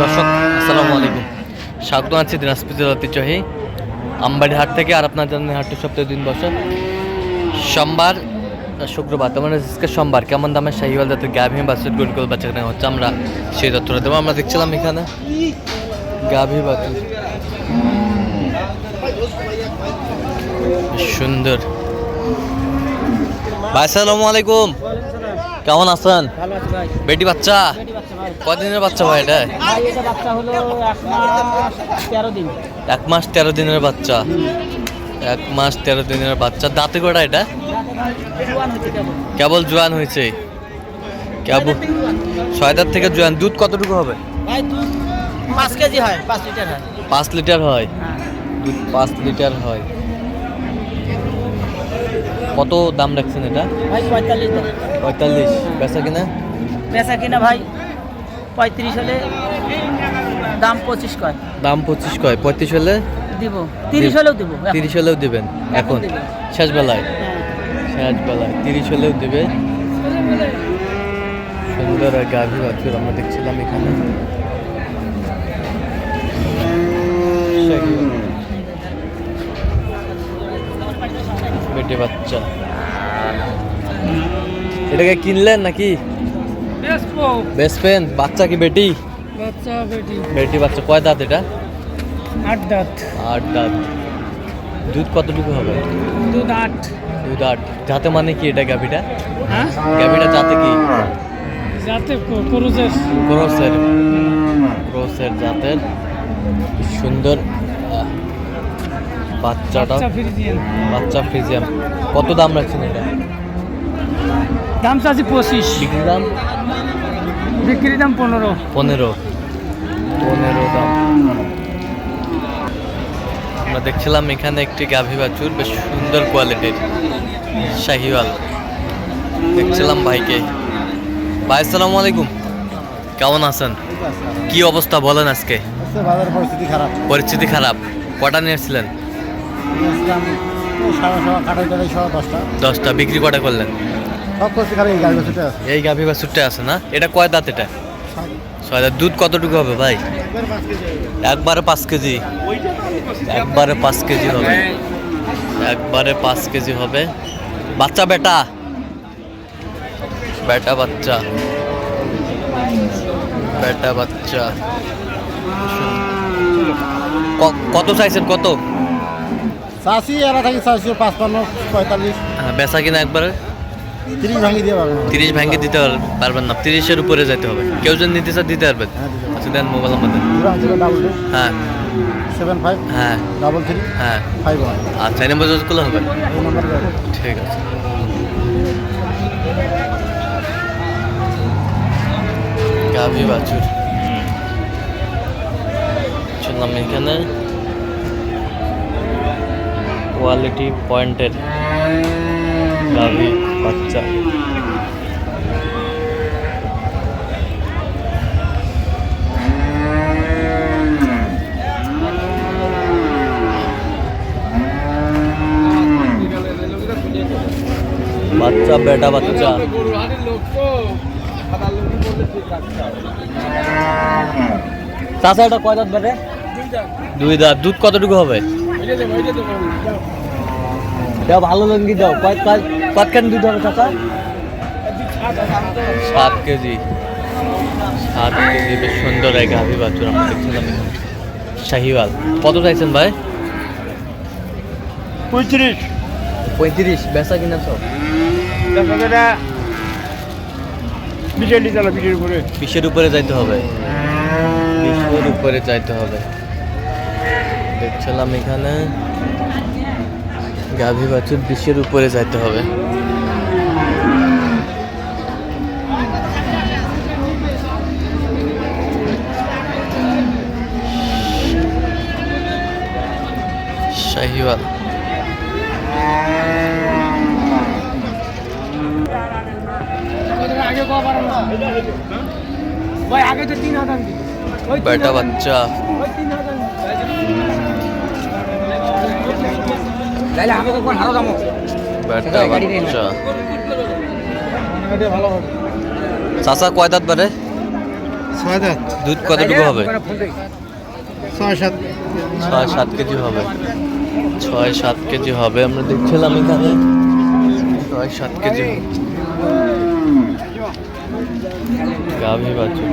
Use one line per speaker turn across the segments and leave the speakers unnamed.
দর্শক, আসসালামু আলাইকুম। স্বাগত আছি দিনাজপুরের ঐতিহ্যহী আমবাড়ি হাট থেকে আর আপনার জানেন হাটটি সপ্তাহে দিন বসে। সোমবার শুক্রবার, তার মানে আজকে সোমবার, কেমন দামে শাহিওয়াল জাতের গাভী বাছুর গরু করে বাচ্চা কেনা হচ্ছে আমরা সেই তথ্যটা দেবো। আমরা দেখছিলাম এখানে গাভী বাছুর। সুন্দর। ভাই, আসসালামু আলাইকুম। কেমন আছেন? বেটি বাচ্চা? কদিনের বাচ্চা ভাই। এটা?
এক মাস তেরো
দিনের বাচ্চা। এক মাস তেরো দিনের বাচ্চা। দাঁতে কটা এটা?
কেবল
জোয়ান হয়েছে। কেবল ছয় দাঁত থেকে জোয়ান। দুধ কতটুকু হবে?
পাঁচ কেজি হয় পাঁচ লিটার হয়।
পাঁচ লিটার হয়।
হ্যাঁ।
দুধ পাঁচ লিটার হয়। কত দাম রাখছেন এটা?
ভাই পঁয়তাল্লিশ দাম।
পঁয়তাল্লিশ। বেচা কিনা?
বেচা কিনা ভাই পঁয়ত্রিশ হলে দাম পঁচিশ কয়।
দাম পঁচিশ কয়। পঁয়ত্রিশ হলে?
দিব। তিরিশ হলেও দিব।
তিরিশ হলেও দেবেন। এখন
দেবে।
শেষ বেলায়
হ্যাঁ।
শেষ বেলায় তিরিশ হলেও দেবে? সুন্দর আর গাভী বাছুর আমরা দেখছিলাম এখানে। বেটে বাচ্চা। এটাকে কিনলেন নাকি? বেসপেন বাচ্চা কি বেটি?
বাচ্চা বেটি।
বেটি বাচ্চা কয় দাঁত এটা?
আট দাঁত।
আট দাঁত। দুধ কতটুকু হবে?
দুধ আট।
দুধ আট। যাতে মানে কি এটা গাভিটা?
হ্যাঁ?
গাভিটা যাতে কি?
যাতে করুজের
ক্রসের। ক্রসের জাতের। সুন্দর। বাচ্চাটা বাচ্চা ফ্রিজিয়াম কত দাম রাখছেন এটা?
দাম চাচ্ছি পঁচিশ।
বিক্রি দাম?
বিক্রি দাম পনেরো।
পনেরো। পনেরো দাম। আমরা দেখছিলাম এখানে একটি গাভী বাছুর বেশ সুন্দর কোয়ালিটির। শাহিওয়াল। দেখছিলাম ভাইকে। ভাই আসসালামু আলাইকুম। কেমন আছেন? কি অবস্থা বলেন আজকে?
পরিস্থিতি খারাপ।
পরিস্থিতি খারাপ। কটা নিয়েছিলেন
নিয়েছিলাম সাড়ে কাটাই টাটাই সবা দশটা।
দশটা বিক্রি কটা করলেন?
সব করছি খালি এই গাড়ি বছরটা আছে।
এই গাভী বাছুরটা আছে না? এটা কয় দাঁত এটা? ছয় দাঁত। দুধ কতটুকু হবে ভাই? একবারে পাঁচ কেজি একবারে পাঁচ কেজি? হবে। একবারে পাঁচ কেজি হবে। বাচ্চা বেটা? বেটা বাচ্চা। বেটা বাচ্চা। কত চাইছেন কত?
চাষি এরা থাকি চাষি পাঁচপান্ন পঁয়তাল্লিশ
হ্যাঁ, বেচা কিনা একবারে
তিরিশ ভাঙি দিয়ে পারব না।
তিরিশ ভেঙে দিতে পার- পারবেন না। তিরিশের উপরে যেতে হবে। কেউ যদি নিতে চান দিতে পারবেন আচ্ছা দেন মোবাইল নাম্বার দেন হ্যাঁ
সেভেন ফাইভ।
হ্যাঁ
ডাবল থ্রি
হ্যাঁ
ফাইভ ওয়ান
আচ্ছা এই নম্বর যোগাযোগ করলে হবে। ঠিক আছে। গাভী বাছুর শুনলাম এখানে কোয়ালিটি পয়েন্টের গাভী বাচ্চা। বাচ্চা, বেটা বাচ্চা। চাচা, এটা কয় দাঁত বেটে? দুই দাঁত। দুধ কতটুকু হবে? দাও ভালো লঙ্গি দাও। কয় কয় কতখানি দুধ হবে চাচা? সাত কেজি। সাত কেজি বেশ সুন্দর এক গাভী বাছুর আমরা দেখছিলাম শাহিওয়াল। কত চাইছেন ভাই?
পঁয়ত্রিশ।
পঁয়ত্রিশ বেচা কিনা সব? বিশের উপরে। যাইতে হবে। বিশের উপরে যাইতে হবে। দেখছিলাম এখানে। গাভী বাছুর বিশের উপরে যাইতে হবে। শাহিওয়াল। বেটা বাচ্চা। চাচা কয় দাঁত বারে?
ছয় দাঁত।
দুধ কতটুকু হবে?
ছয় সাত।
ছয় সাত কেজি হবে। ছয় সাত কেজি হবে আমরা দেখছিলাম এখানে। ছয় সাত কেজি। গাভী বাছুর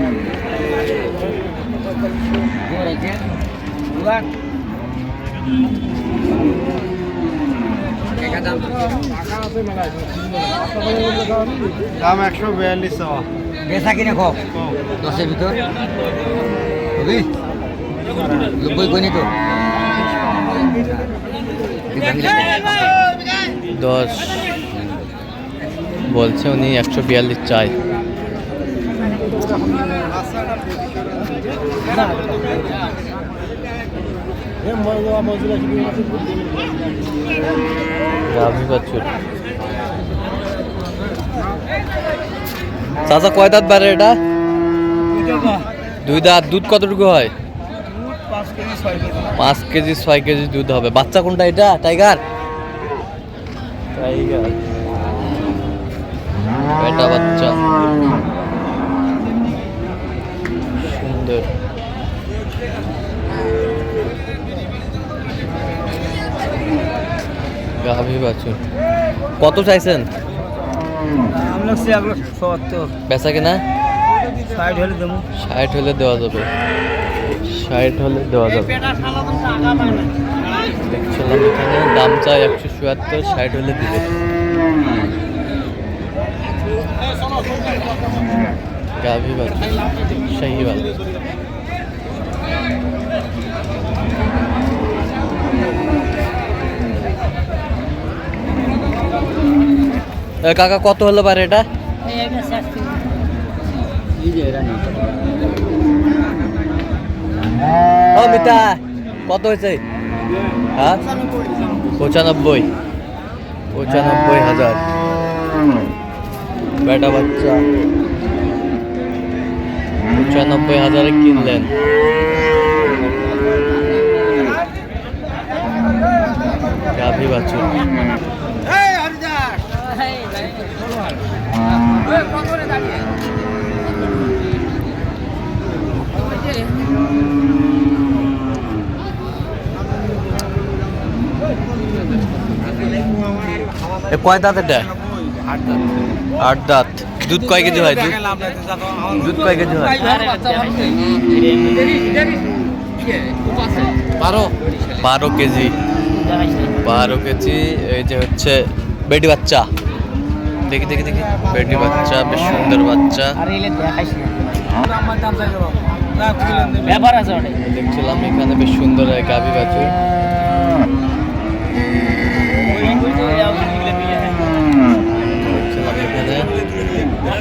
দাম একশো বিয়াল্লিশ টাকা।
বেচা কিনে কম দশের ভিতর? হবি নব্বই তো?
দশ। বলছে উনি একশো বিয়াল্লিশ চাই। চাচা, কয় দাঁত বাড়ে এটা? দুই দাঁত। দুধ কতটুকু হয়? পাঁচ কেজি, ছয় কেজি দুধ হবে। বাচ্চা কোনটা এটা? টাইগার? টাইগার। এটা বাচ্চা সুন্দর গাভী বাছুর কত চাইছেন? বেচা কিনা?
সাইড হলে দেবো।
ষাট হলে দেওয়া যাবে। ষাট হলে দেওয়া যাবে। দেখছিলাম এখানে দাম চাই একশো চুয়াত্তর ষাট হলে দিবে। গাভী বাছুর শাহিওয়াল এ কাকা, কত হলো পারে এটা? ও, মিতা, কত হয়েছে? হ্যাঁ? পঁচানব্বই। পঁচানব্বই হাজার। বেটা বাচ্চা। পঁচানব্বই হাজারে কিনলেন। গাভী এ কয় দাঁত এটা? আট দাঁত। দুধ কয় কেজি হয়? দুধ দুধ কয় কেজি হয়? বারো। বারো কেজি। বারো কেজি, এই যে হচ্ছে বেটি বাচ্চা। দেখি দেখি দেখি। বেটি বাচ্চা বেশ সুন্দর বাচ্চা। দেখছিলাম এখানে বেশ সুন্দর গাভী বাছুর। দেখছিলাম এখানে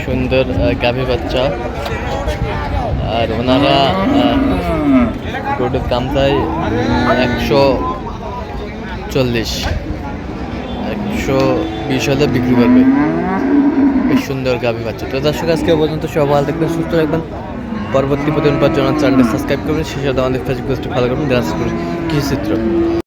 সুন্দর গাভী বাচ্চা। আর ওনারা গরুর দাম চাই একশো চল্লিশ। একশো বিশ হাজার বিক্রি করবে। বেশ সুন্দর গাভী বাচ্চা। তো দর্শক, আজকে পর্যন্ত সব ভালো দেখবেন সুস্থ রাখবেন পরবর্তী প্রতিদিন পাওয়ার জন্য চ্যানেলটা সাবস্ক্রাইব করবেন, সেই সাথে আমাদের ফেসবুক পেজটি ফলো করবেন, দিনাজপুর কৃষি চিত্র।